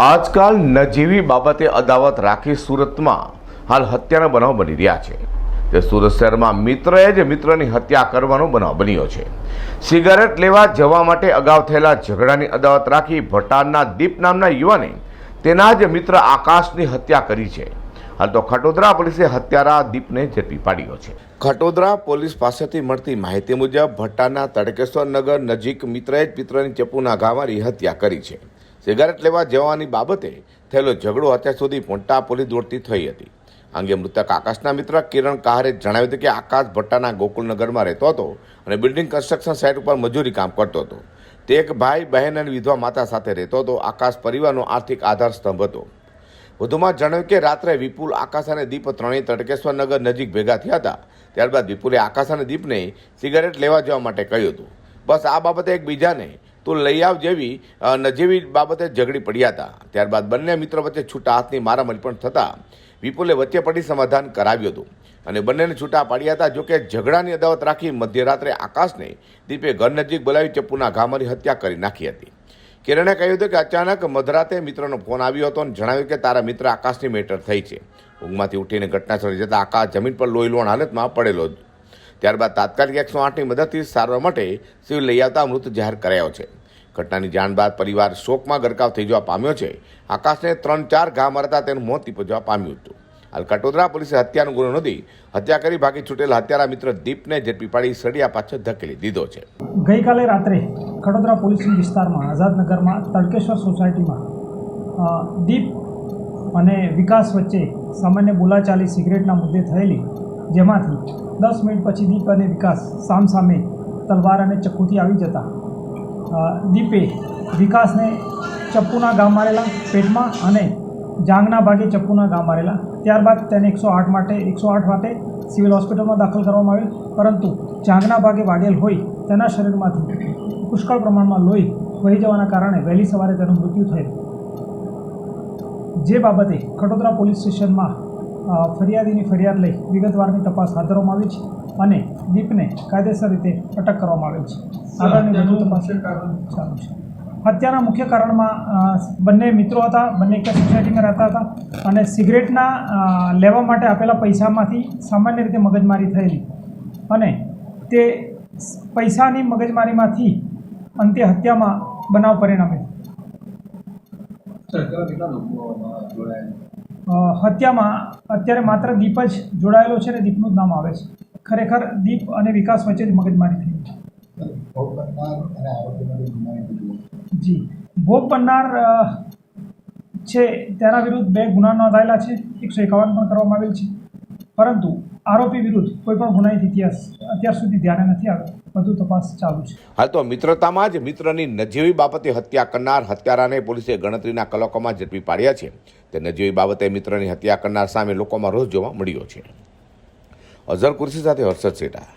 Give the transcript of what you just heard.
આજકાલ નજીવી બાબતે અદાવત રાખી સુરતમાં હાલ હત્યાના બનાવ બની રહ્યા છે. તે સુરત શહેરમાં મિત્રએ જ મિત્રની હત્યા કરવાનો બનાવ બન્યો છે. સિગારેટ લેવા જવા માટે અગાઉ થયેલા ઝઘડાની અદાવત રાખી ભટારના દીપ નામના યુવાને તેના જ મિત્ર આકાશની હત્યા કરી છે. હાલ તો ખટોદરા પોલીસે હત્યારા દીપને ઝડપી પાડ્યો છે. ખટોદરા પોલીસ પાસેથી મળતી માહિતી મુજબ ભટ્ટાના તડકેશ્વર નગર નજીક મિત્રએ જ મિત્રની ચપ્પુના ઘા હત્યા કરી છે. સિગારેટ લેવા જવાની બાબતે થયેલો ઝઘડો અત્યાર સુધી મોટા પોલીસ દોડતી થઈ હતી. અંગે મૃતક આકાશના મિત્ર કિરણ કહારે જણાવ્યું હતું કે આકાશ ભટ્ટાના ગોકુલનગરમાં રહેતો હતો અને બિલ્ડિંગ કન્સ્ટ્રક્શન સાઇટ ઉપર મજૂરી કામ કરતો હતો. તે એક ભાઈ, બહેન અને વિધવા માતા સાથે રહેતો હતો. આકાશ પરિવારનો આર્થિક આધાર સ્તંભ હતો. વધુમાં જણાવ્યું કે રાત્રે વિપુલ, આકાશ અને દીપ ત્રણેય તડકેશ્વર નગર નજીક ભેગા થયા હતા. ત્યારબાદ વિપુલે આકાશ અને દીપને સિગારેટ લેવા જવા માટે કહ્યું હતું. બસ આ બાબતે એકબીજાને તું લઈ આવ જેવી જેવી બાબતે ઝઘડી પડ્યા હતા. ત્યારબાદ બંને મિત્રો વચ્ચે છૂટા હાથની મારામારી પણ થતાં વિપુલે વચ્ચે પડી સમાધાન કરાવ્યું હતું. અને બંનેને છૂટા પાડ્યા હતા, જોકે ઝઘડાની અદાવત રાખી મધ્યરાત્રે આકાશને દીપે ઘર નજીક બોલાવી ચપ્પુના ઘા મારી હત્યા કરી નાખી હતી. કિરણે કહ્યું હતું કે અચાનક મધરાતે મિત્રનો ફોન આવ્યો હતો અને જણાવ્યું કે તારા મિત્ર આકાશની મેટર થઈ છે. ઊંઘમાંથી ઉઠીને ઘટના સ્થળે જતાં આકાશ જમીન પર લોહી લોણ હાલતમાં પડેલો. ત્યારબાદ તાત્કાલિક એકસો આઠની મદદથી સારવાર માટે સિવિલ લઈ આવતા મૃત જાહેર કરાયો છે. ઘટનાની જાણ બાદ પરિવાર શોકમાં ગરકાવ થઈ જવા પામ્યો છે. આકાશને ત્રણ ચાર ઘા મારતા તેનું મોત નીપજવા પામ્યું હતું. હાલ કટોદરા પોલીસે હત્યાનો ગુનો નોંધી હત્યા કરી ભાગી છૂટેલા હત્યારા મિત્ર દીપને ઝડપી પાડી સળિયા પાછળ ધકેલી દીધો છે. ગઈકાલે રાત્રે કટોદરા પોલીસ વિસ્તારમાં, આઝાદનગરમાં તડકેશ્વર સોસાયટીમાં દીપ અને વિકાસ વચ્ચે સામાન્ય બોલાચાલી, સિગરેટના મુદ્દે થયેલી જેમાંથી દસ મિનિટ પછી દીપ અને વિકાસ સામસામે તલવાર અને ચક્કુથી આવી જતા. દીપે વિકાસને ચપ્પુના ગામ મારેલા પેટમાં અને જાંગના ભાગે ચપ્પુના ગામ મારેલા. ત્યારબાદ તેને એકસો આઠ માટે, એકસો આઠ માટે સિવિલ હોસ્પિટલમાં દાખલ કરવામાં આવ્યું પરંતુ જાંગના ભાગે વાગેલ હોય તેના શરીરમાંથી પુષ્કળ પ્રમાણમાં લોહી વહી જવાના કારણે વહેલી સવારે તેનું મૃત્યુ થયું જે બાબતે ખટોદરા પોલીસ સ્ટેશનમાં ફરિયાદીની ફરિયાદ લઈ વિગતવારની તપાસ હાથ ધરવામાં આવી છે અને દીપને કાયદેસર રીતે અટક કરવામાં આવી છે. આગળની વધુ તપાસ ચાલુ છે. હત્યાના મુખ્ય કારણમાં બંને મિત્રો હતા બંને એક જ સોસાયટીમાં રહેતા હતા અને સિગરેટના લેવા માટે આપેલા પૈસામાંથી સામાન્ય રીતે મગજમારી થયેલી અને તે પૈસાની મગજમારીમાંથી અંતે હત્યામાં બનાવ પરિણમેલ હત્યામાં અત્યારે માત્ર દીપ જ જોડાયેલો છે અને દીપનું જ નામ આવે છે. ખરેખર દીપ અને વિકાસ વચ્ચે જ મગજમારી થઈ જી. ભોગ બનનાર છે તેના વિરુદ્ધ બે ગુના નોંધાયેલા છે. એકસો એકાવન પણ કરવામાં આવેલ છે. પરંતુ આરોપી વિરુદ્ધ કોઈ પણ ગુનાહિત ઇતિહાસ અત્યાર સુધી ધ્યાને નથી આવ્યો. વધુ તપાસ ચાલુ છે. હાલ તો મિત્રતામાં જ મિત્રની નજીવી બાબતે હત્યા કરનાર હત્યારાને પોલીસે ગણતરીના કલાકોમાં ઝડપી પાડ્યા છે. તે નજીવી બાબતે મિત્રની હત્યા કરનાર સામે લોકોમાં રોષ જોવા મળ્યો છે. અઝર કુર્સી સાથે હર્ષદ સેટા.